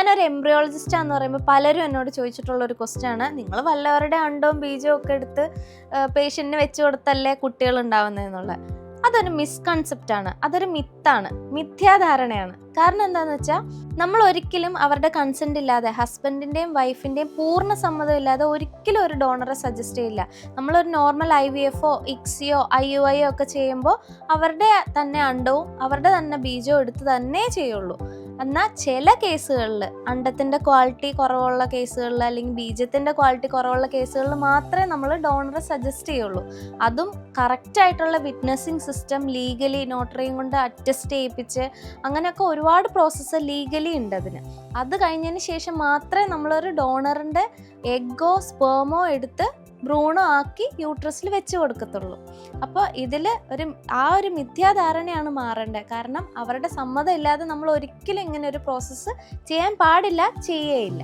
ഞാനൊരു എംബ്രിയോളജിസ്റ്റ് എന്ന് പറയുമ്പോൾ പലരും എന്നോട് ചോദിച്ചിട്ടുള്ള ഒരു ക്വസ്റ്റ്യൻ ആണ്. നിങ്ങൾ വല്ലവരുടെ അണ്ടവും ബീജവും ഒക്കെ എടുത്ത് പേഷ്യന്റിന് വെച്ച് കൊടുത്തല്ലേ കുട്ടികൾ ഉണ്ടാവുന്നതെന്നുള്ള അതൊരു മിസ്കൺസെപ്റ്റ് ആണ്. അതൊരു മിത്താണ് മിഥ്യാധാരണയാണ്. കാരണം എന്താണെന്ന് വെച്ചാൽ നമ്മൾ ഒരിക്കലും അവരുടെ കൺസെന്റ് ഇല്ലാതെ ഹസ്ബൻഡിന്റെയും വൈഫിന്റെയും പൂർണ സമ്മതം ഇല്ലാതെ ഒരിക്കലും ഒരു ഡോണറെ സജസ്റ്റ് ചെയ്യില്ല. നമ്മളൊരു നോർമൽ ഐ വി എഫോ ഇക്സിയോ ഐ യു ഐ ഒക്കെ ചെയ്യുമ്പോൾ അവരുടെ തന്നെ അണ്ടവും അവരുടെ തന്നെ ബീജവും എടുത്ത് തന്നെ ചെയ്യുള്ളൂ. എന്നാൽ ചില കേസുകളിൽ അണ്ടത്തിന്റെ ക്വാളിറ്റി കുറവുള്ള കേസുകളിൽ അല്ലെങ്കിൽ ബീജത്തിന്റെ ക്വാളിറ്റി കുറവുള്ള കേസുകളിൽ മാത്രമേ നമ്മൾ ഡോണറെ സജസ്റ്റ് ചെയ്യുള്ളൂ. അതും കറക്റ്റായിട്ടുള്ള വിറ്റ്നസിങ് സിസ്റ്റം ലീഗലി നോട്ടറിയും കൊണ്ട് അറ്റസ്റ്റ് ചെയ്യിപ്പിച്ച് അങ്ങനെയൊക്കെ ഒരുപാട് പ്രോസസ്സ് ലീഗലി ഉണ്ട് അതിന്. അത് കഴിഞ്ഞതിന് ശേഷം മാത്രമേ നമ്മളൊരു ഡോണറിന്റെ എഗ്ഗോ സ്പേമോ എടുത്ത് ഭ്രൂണം ആക്കി യൂട്രസിൽ വെച്ച് കൊടുക്കത്തുള്ളൂ. അപ്പോൾ ഇതിൽ ഒരു ആ ഒരു മിഥ്യാധാരണയാണ് മാറേണ്ടത്. കാരണം അവരുടെ സമ്മതം ഇല്ലാതെ നമ്മൾ ഒരിക്കലും ഇങ്ങനെ ഒരു പ്രോസസ്സ് ചെയ്യാൻ പാടില്ല ചെയ്യുകയില്ല